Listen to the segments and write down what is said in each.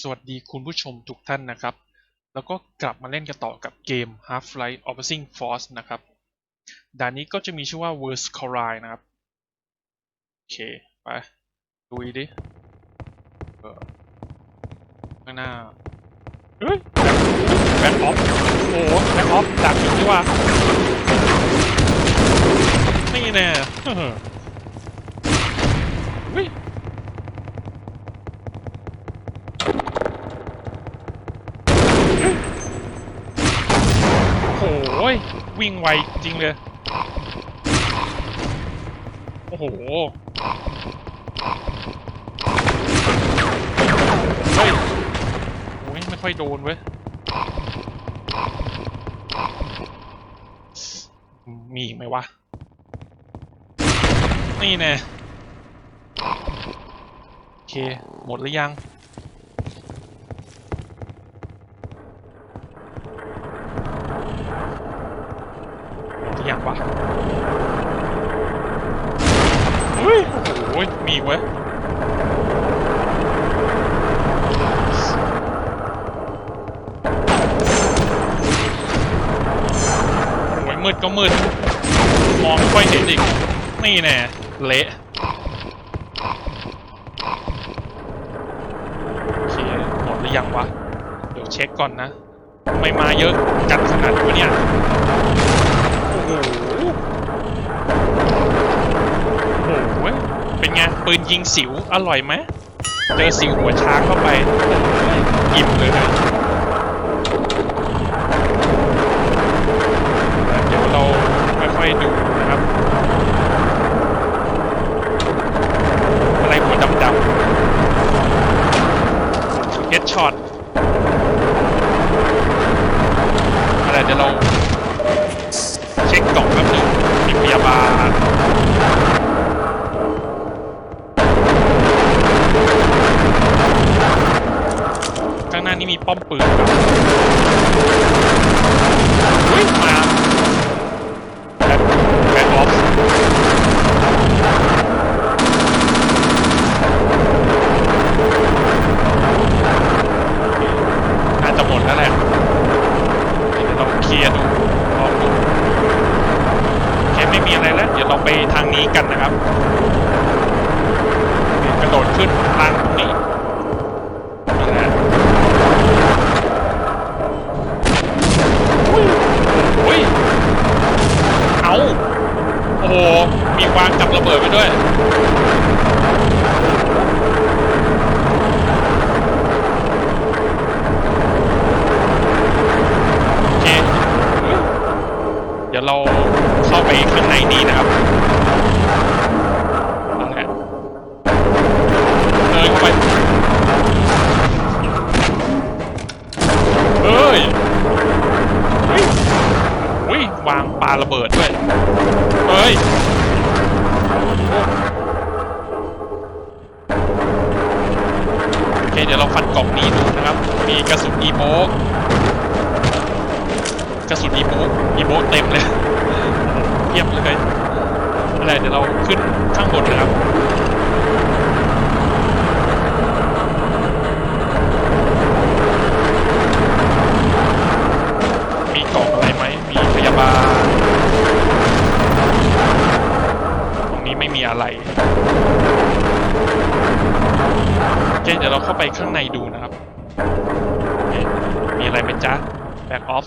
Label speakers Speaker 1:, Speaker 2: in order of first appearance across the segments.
Speaker 1: สวัสดีคุณผู้ชมทุกท่านนะครับ แล้วก็กลับมาเล่นกันต่อกับเกม Half-Life Opposing Force นะครับ ด่านนี้ก็จะมีชื่อว่า Worst Collide นะครับ โอเค ไปดูดิเออข้างหน้าเฮ้ยแบ็คออฟโอ้แบ็คออฟดักอยู่นี่ว่านี่แน่เฮ้ย โอ้ย วิ่งไวจริงเลย โอ้โห เฮ้ยโอ้ยไม่ค่อยโดนเว้ย มีอีกไหมวะ นี่แน่โอเค หมดหรือยัง หมดหรือยัง วะเฮ้ยโอ้โหมีเว้ยโอ้ยมืดก็มืด มองไม่ค่อยเห็นอีก นี่แน่เละโอเคหมดหรือยังวะ เดี๋ยวเช็คก่อนนะทำไม่มาเยอะกันขนาดนี้เนี่ย โอ้โหโอ้โหเป็นไงปืนยิงสิวอร่อยไหมเจอสิวหัวช้างเข้าไปอิ่มเลยนะเดี๋ยวเราค่อยๆดูนะครับ อะไรหัวดำๆเฮดช็อต ไม่มีอะไรแล้วเดี๋ยวเราไปทางนี้กันนะครับ กระโดดขึ้นทางตรงนี้นั่นแหละอุ้ยอุ้ยเอาโอ้โหมีวางกับระเบิดไปด้วยโอเคเดี๋ยวเรา เข้าไปข้างในนี้นะครับนั่นแหละเดินเข้าไปเฮ้ยเฮ้ยอุ้ยวางปลาระเบิดด้วยเฮ้ยโอ้โอเคเดี๋ยวเราฟันกล่องนี้ดูนะครับ มีกระสุนอีโมกระสุนอีโบกอีโบเต็มเลย เพียบเลยอะไรเดี๋ยวเราขึ้นข้างบนนะครับมีกล่องอะไรไหมมีพยาบาลตรงนี้ไม่มีอะไรโอเคเดี๋ยวเราเข้าไปข้างในดูนะครับมีอะไรไหมจ๊ะ back off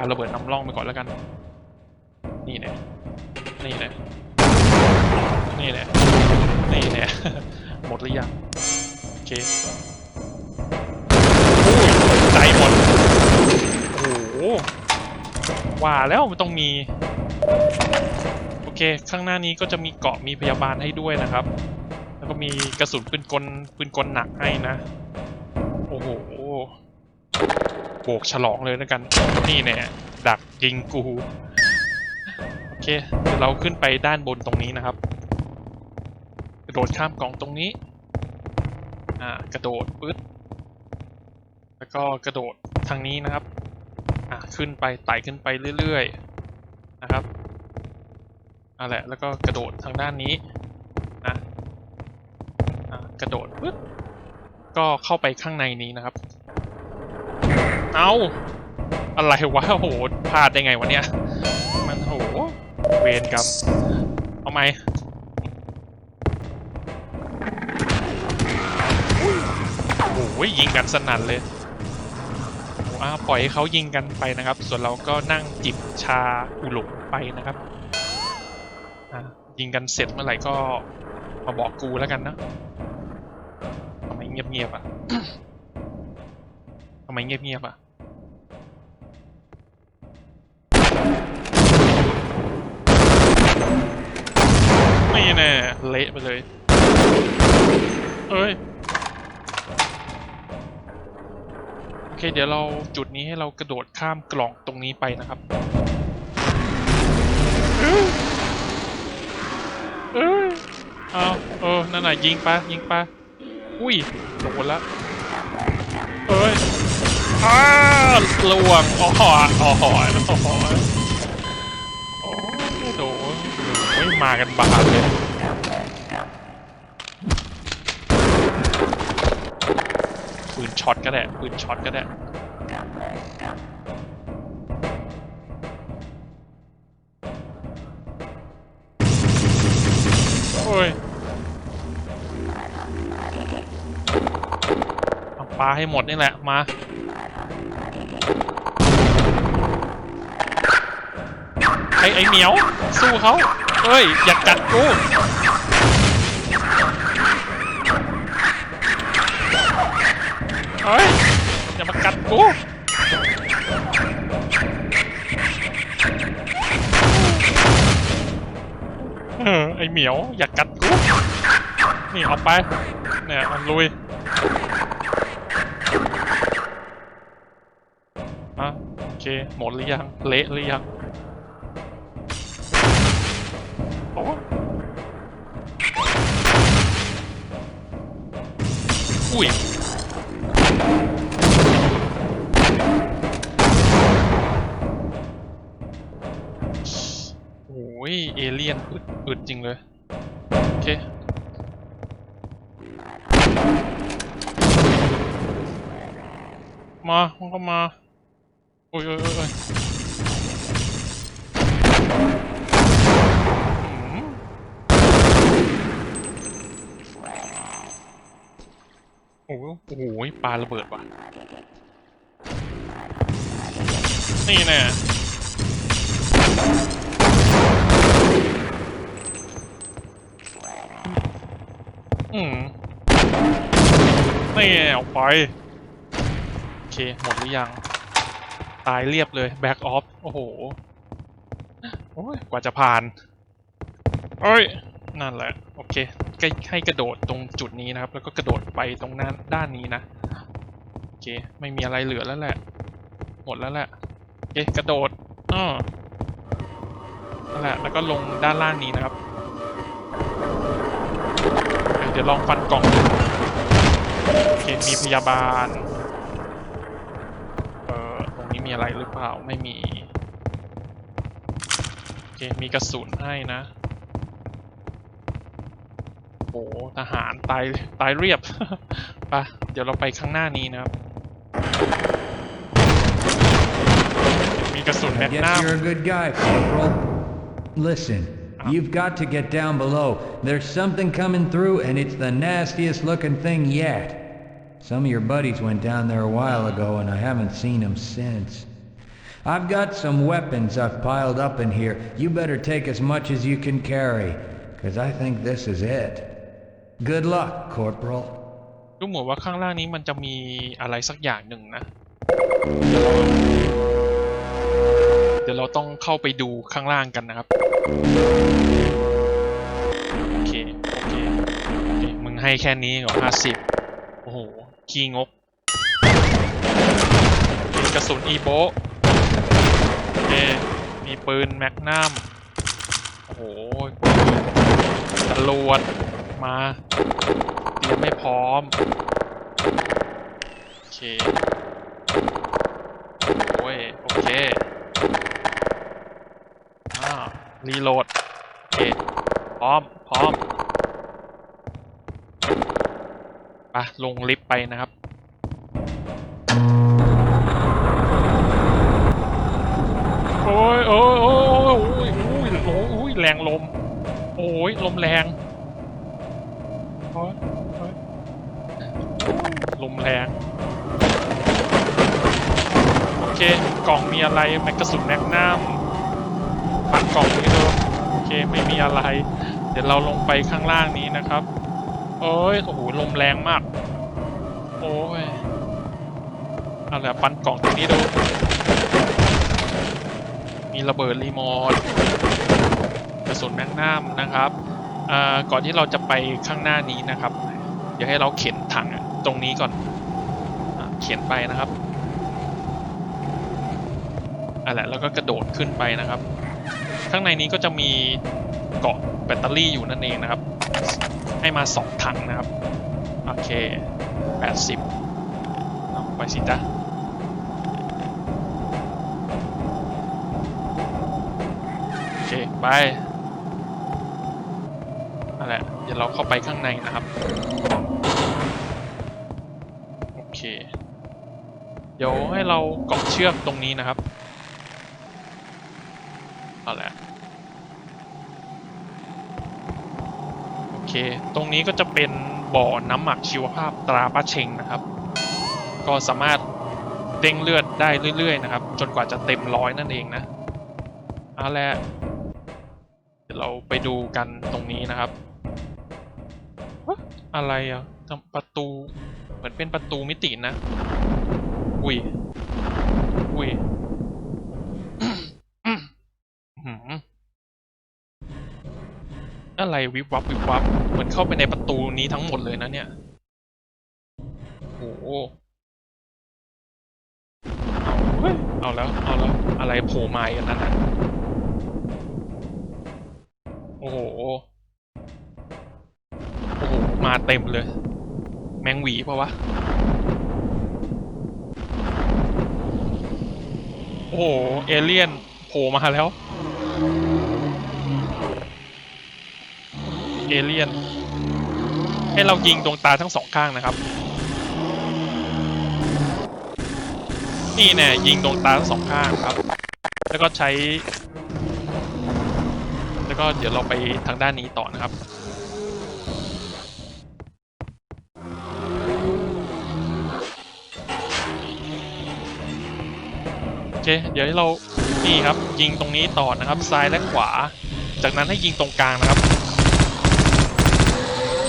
Speaker 1: าระเบิดนำร่องไปก่อนแล้วกัน นี่แน่นี่แน่นี่แน่นี่แน่หมดหรือยังโอเคอุ้ยใจหมดโอ้โหว่าแล้วมันต้องมี โอเค ข้างหน้านี้ก็จะมีเกาะมีพยาบาลให้ด้วยนะครับ แล้วก็มีกระสุนปืนกลปืนกลหนักให้นะ โอ้โห โบกฉลองเลยแล้วกัน นี่แน่ดักยิงกู โอเค เราขึ้นไปด้านบนตรงนี้นะครับ กระโดดข้ามกล่องตรงนี้ อ่า กระโดดปึ๊ด แล้วก็กระโดดทางนี้นะครับ อ่า ขึ้นไปไต่ขึ้นไปเรื่อยๆ นะครับนั่นแหละ แล้วก็กระโดดทางด้านนี้นะอะกระโดดปึ๊บก็เข้าไปข้างในนี้นะครับ เอาอะไรวะโหพลาดได้ไงวะเนี่ย มันโหเวรกรรมเอาไหมโอ้โหยิงกันสนั่นเลยโอ้อะปล่อยให้เขายิงกันไปนะครับ ส่วนเราก็นั่งจิบชาอุหลงไปนะครับอะยิงกันเสร็จเมื่อไหร่ก็มาบอกกูแล้วกันนะทำไมเงียบๆอะำไมเงียบๆอะไม่แน่เละไปเลย เอ้ย โอเค เดี๋ยวเราจุดนี้ให้เรากระโดดข้ามกล่องตรงนี้ไปนะครับเอ้ยเอาเออ นั่นน่ะยิงปะยิงปะอุ้ยโดนละเอ้ย อ้าลวงอ๋ออ๋ออ๋ออ๋อโอ้โดนโอ้ยมากันบานเลยปืนช็อตก็ได้ปืนช็อตก็ได้โอ้ยเอาปลาให้หมดนี่แหละมา ไอ้ไอ้เหมียว สู้เขาเอ้ย อย่ากัดกูเฮ้ย อย่ามากัดกูเออไอเหมียว อย่ากัดกู นี่เอาไป เนี่ยมันลุยอะโอเค หมดหรือยัง เละหรือยัง อุ้ยโอ้ยเอเลี่ยนอึดอึดจริงเลย โอเคมามันก็มาโอ้ยโอ้ยโอ้ย โอ้โหปลาระเบิดว่ะ นี่แน่อืมนี่เอาไป โอเค หมดหรือยัง ตายเรียบเลย แบ็กออฟ โอ้โห โอ้ย กว่าจะผ่าน เอ้ย นั่นแหละ โอเค ใกล้ให้กระโดดตรงจุดนี้นะครับ แล้วก็กระโดดไปตรงนั้นด้านนี้นะโอเคไม่มีอะไรเหลือแล้วแหละ หมดแล้วแหละโอเคกระโดดอ้อนั่นแหละแล้วก็ลงด้านล่างนี้นะครับเดี๋ยวลองฟันกล่องโอเคมีพยาบาลเอ่อตรงนี้มีอะไรหรือเปล่าไม่มีโอเคมีกระสุนให้นะ โอ้ทหารตาย ตายเรียบ ไปะเดี๋ยวเราไปข้างหน้านี้นะครับ มีกระสุน
Speaker 2: I
Speaker 1: แมก
Speaker 2: guess
Speaker 1: นัม
Speaker 2: you're a good guy, Corporal. Listen,
Speaker 1: Uh.
Speaker 2: you've got to get down below. There's something coming through, and it's the nastiest looking thing yet. Some of your buddies went down there a while ago, and I haven't seen them since. I've got some weapons I've piled up in here. You better take as much as you can carry, because I think this is it. Good luck, Corporal.
Speaker 1: ดูเหมือนว่าข้างล่างนี้มันจะมีอะไรสักอย่างหนึ่งนะ เดี๋ยวเราต้องเข้าไปดูข้างล่างกันนะครับ โอเค โอเค โอเค มึงให้แค่นี้เหรอห้าสิบโอ้โห ขี้งกมีกระสุนอีโบโอเค มีปืนแมกนัมโอ้โหจรวด มาเตรียมไม่พร้อม โอเค โอ้ย โอเคอ่ารีโหลดเค พร้อม พร้อมไปลงลิฟต์ไปนะครับโอ้ยโอ้ยโอ้ยโอ้ยโอ้ยโอ้ยแรงลม โอ้ยลมแรงโอ้ยโอ้ยล มแรง โอเค กล่องมีอะไรแมกกาสุนแมกนัมปัดกล่องนี้ดูโอเคไม่มีอะไร เดี๋ยวเราลงไปข้างล่างนี้นะครับโอ้ยโอ้โหลมแรงมาก โอ้ยเอาละปันกล่องตรงนี้ดู มีระเบิดรีโมทกระสุนแมกนัมนะครับก่อนที่เราจะไปข้างหน้านี้นะครับ เดี๋ยวให้เราเข็นถัง ตรงนี้ก่อนอเข็นไปนะครับอะแหละแล้วก็กระโดดขึ้นไปนะครับ ข้างในนี้ก็จะมีเกาะแบตเตอรี่อยู่นั่นเองนะครับ ให้มาสองถังนะครับ โอเค 80เอาไปสิจ๊ะโอเค ไปนั่นแหละเดี๋ยวเราเข้าไปข้างในนะครับ เคเดี๋ยวให้เราเกาะเชือกตรงนี้นะครับเอาละโอเค ตรงนี้ก็จะเป็นบ่อน้ำหมักชีวภาพตราป้าเชงนะครับ ก็สามารถเด้งเลือดได้เรื่อยๆนะครับ จนกว่าจะเต็มร้อยนั่นเองนะเอาละเดี๋ยวเราไปดูกันตรงนี้นะครับ อะไรอะประตู เหมือนเป็นประตูมิตินะ อุ้ย อุ้ยอะไรวิบวับวิบวับ เหมือนเข้าไปในประตูนี้ทั้งหมดเลยนะเนี่ย โอ้โหเอาแล้ว เอาแล้ว อะไรโผล่มาอีกันนั่นนะโอ้โห โอ้โห มาเต็มเลย แมงหวีปะวะ โอ้โห เอเลี่ยนโผล่มาแล้ว เอเลี่ยน ให้เรายิงดวงตาทั้งสองข้างนะครับ นี่แน่ยิงดวงตาทั้งสองข้างครับ แล้วก็ใช้ แล้วก็เดี๋ยวเราไปทางด้านนี้ต่อนะครับ เคเดี๋ยวให้เรานี่ครับยิงตรงนี้ต่อนะครับซ้ายและขวา จากนั้นให้ยิงตรงกลางนะครับ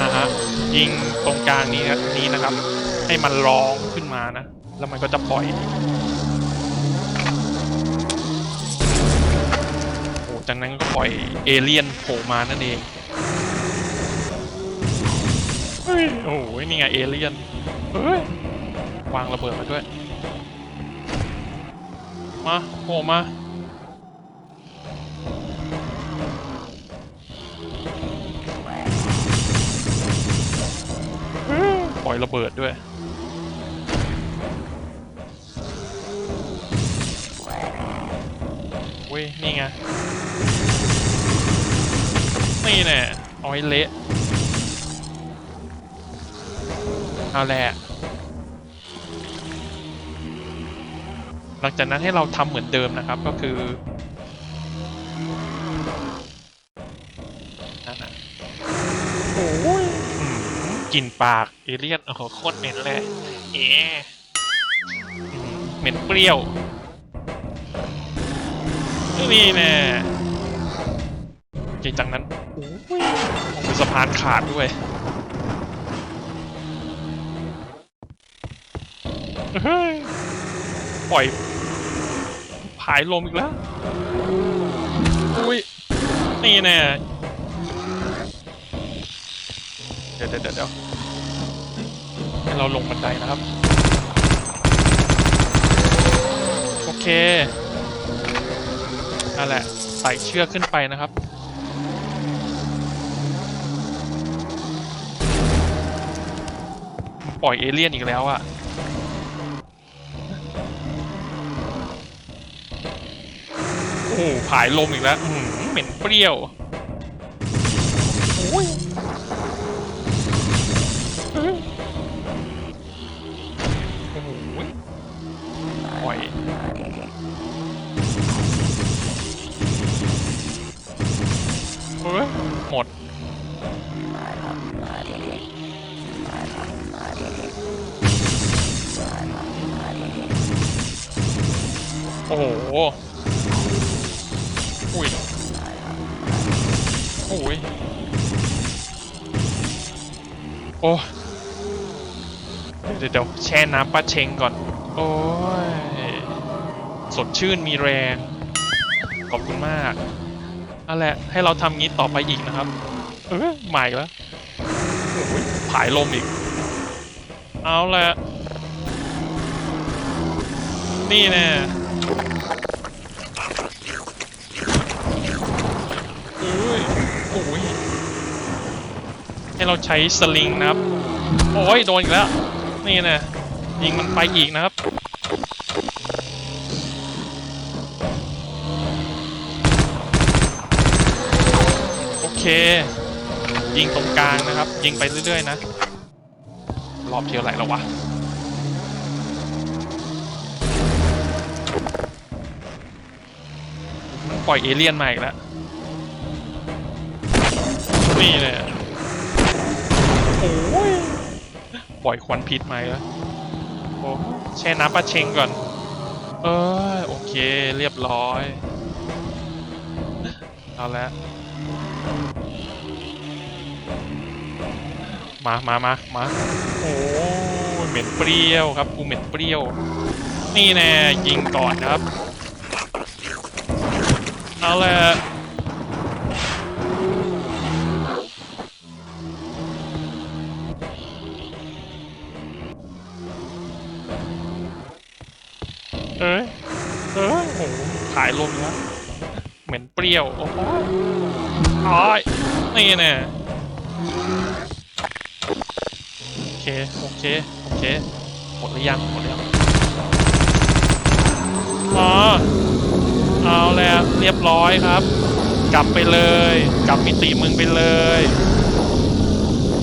Speaker 1: นะฮะยิงตรงกลางนี้นะนี้นะครับ ให้มันร้องขึ้นมานะ แล้วมันก็จะปล่อยโอ้จากนั้นก็ปล่อยเอเลี่ยนโผล่มานั่นเองเฮ้โอ้ยนี่ไงเอเลี่ยนเฮ้ยวางระเบิดมาด้วย มาโผล่มาปล่อยระเบิดด้วยเว้ย นี่ไง นี่แน่เอาไว้เละเอาแหละ หลังจากนั้นให้เราทำเหมือนเดิมนะครับก็คือนั่นน่ะโอ้ยอืมกลิ่นปากเอเลี่ยนโอ้โหโคตรเหม็นเลยเอ๋อืมเหม็นเปรี้ยวนี่แน่โอเคจากนั้นโอ้ยโอ้โหสะพานขาดด้วยเฮ้ยปล่อย ผายลมอีกแล้ว อุ้ย นี่แน่เดี๋ยวเดี๋ยวเดี๋ยวเดี๋ยวให้เราลงบันไดนะครับ โอเคนั่นแหละไต่เชือกขึ้นไปนะครับปล่อยเอเลี่ยนอีกแล้วอะ่ โอ้โหผายลมอีกแล้วอื้อหือเหม็นเปรี้ยวโอ้ยเฮ้ยโอ้โหปล่อยเฮ้ยหมดโอ้โห อุ้ยโอ้ยโอ้เดี๋ยวเดี๋ยวแช่น้ำปลาเชงก่อน โอ้ย สดชื่นมีแรง ขอบคุณมากนั่นแหละ ให้เราทำงี้ต่อไปอีกนะครับ เออใหม่แล้วผายลมอีก เอาละนี่แน่อุ้ยโอ้ย ให้เราใช้สลิงนะครับ โอ้ยโดนอีกแล้ว นี่นะยิงมันไปอีกนะครับ โอเค ยิงตรงกลางนะครับ ยิงไปเรื่อยๆนะ รอบเที่ยวไหร่แล้ววะมันปล่อยเอเลี่ยนมาอีกแล้วนี่เลยโอ้ย ปล่อยควันพิษมาอีกแล้วโอ้แช่น้ำปลาเชงก่อน เออโอเคเรียบร้อย เอาละมามามามาโอ้เหม็นเปรี้ยวครับกูเหม็นเปรี้ยว นี่แน่ยิงก่อนครับ เอาละ อ้ยเอ้ยโอ้โหายลมแล้วเหม็นเปรี้ยว โอ้โหอ้ยนี่แน่โอเค โอเค โอเค หมดหรือยัง หมดแล้วอ๋อเอาแล้วเรียบร้อยครับ กลับไปเลย กลับมิติมึงไปเลย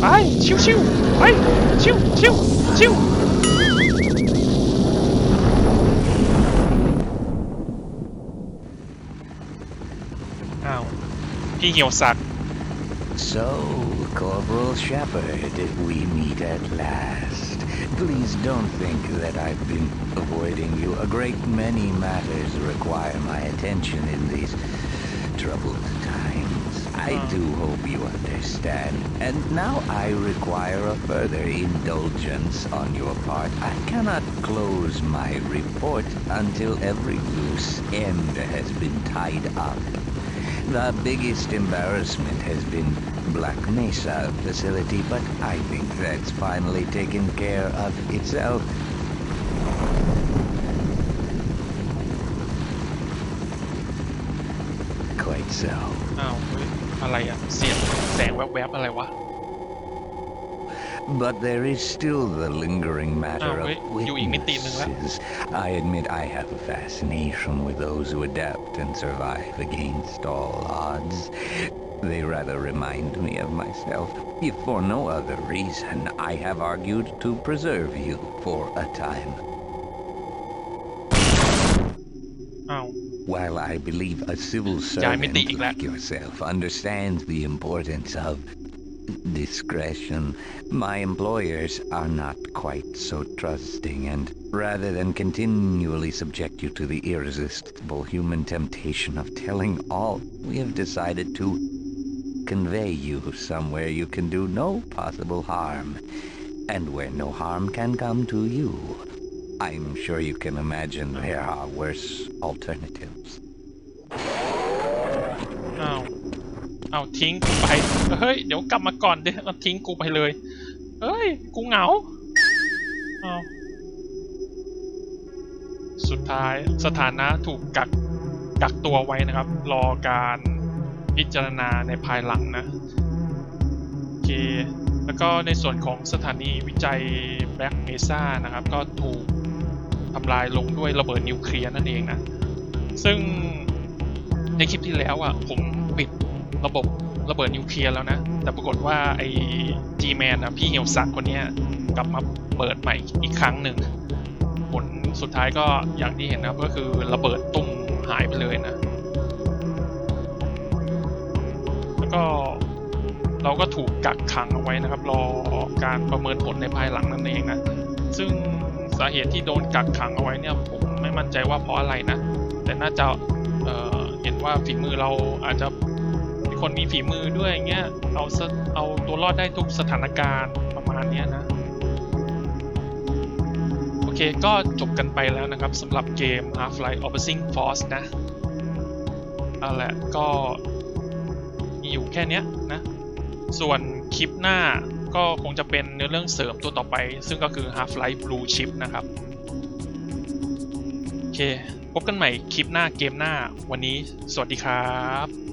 Speaker 1: ไปชิวชิวๆไปชิวชิวชิว อ้าว พี่เหี่ยวสัก
Speaker 3: So, Corporal Shepard, we meet at last. Please don't think that I've been avoiding you. A great many matters require my attention in these troubled times. I do hope you understand. And now I require a further indulgence on your part. I cannot close my report until every loose end has been tied up. The biggest embarrassment has been Black Mesa facility, but I think that's finally taken care of itself. 'Quite so.
Speaker 1: อ้าวเฮ้ยอะไรอะเสียงแสงแวบๆอะไรวะ
Speaker 3: but there is still the lingering matter of witnesses. I admit I have a fascination with those who adapt and survive against all odds. They rather remind me of myself, if for no other reason I have argued to preserve you for a time.
Speaker 1: Ow.
Speaker 3: While I believe a civil servant like yourself understands the importance of discretion, my employers are not quite so trusting, and rather than continually subject you to the irresistible human temptation of telling all, we have decided to convey you somewhere you can do no possible harm, and where no harm can come to you. I'm sure you can imagine there are worse alternatives.
Speaker 1: เอาทิ้งกูไป เฮ้ย เดี๋ยวกลับมาก่อนเดี๋ยวทิ้งกูไปเลย เฮ้ย กูเหงาอ้าสุดท้ายสถานะถูกกักกักตัวไว้นะครับ รอการพิจารณาในภายหลังนะโอเค แล้วก็ในส่วนของสถานีวิจัยแบล็กเมซ่านะครับ ก็ถูกทำลายลงด้วยระเบิดนิวเคลียร์นั่นเองนะ ซึ่งในคลิปที่แล้วอะผมปิด ระบบระเบิดนิวเคลียร์แล้วนะ แต่ปรากฏว่าไอ้ G-Man นะพี่เหี่ยวสักคนนี้กลับมาเปิดใหม่อีกครั้งหนึ่ง ผลสุดท้ายก็อย่างที่เห็นนะก็คือระเบิดตุ้มหายไปเลยนะ แล้วก็เราก็ถูกกักขังเอาไว้นะครับ รอการประเมินผลในภายหลังนั่นเองนะ ซึ่งสาเหตุที่โดนกักขังเอาไว้เนี่ยผมไม่มั่นใจว่าเพราะอะไรนะ แต่น่าจะเเห็นว่าฝีมือเราอาจจะ คนมีฝีมือด้วยอย่างเงี้ยเอาเอาตัวรอดได้ทุกสถานการณ์ประมาณเนี้ยนะ โอเคก็จบกันไปแล้วนะครับสำหรับเกม Half-Life Opposing Force นะเอาแหละก็มีอยู่แค่เนี้ยนะ ส่วนคลิปหน้าก็คงจะเป็นเนื้อเรื่องเสริมตัวต่อไป ซึ่งก็คือ Half-Life Blue Chip นะครับ โอเค พบกันใหม่คลิปหน้าเกมหน้าวันนี้ สวัสดีครับ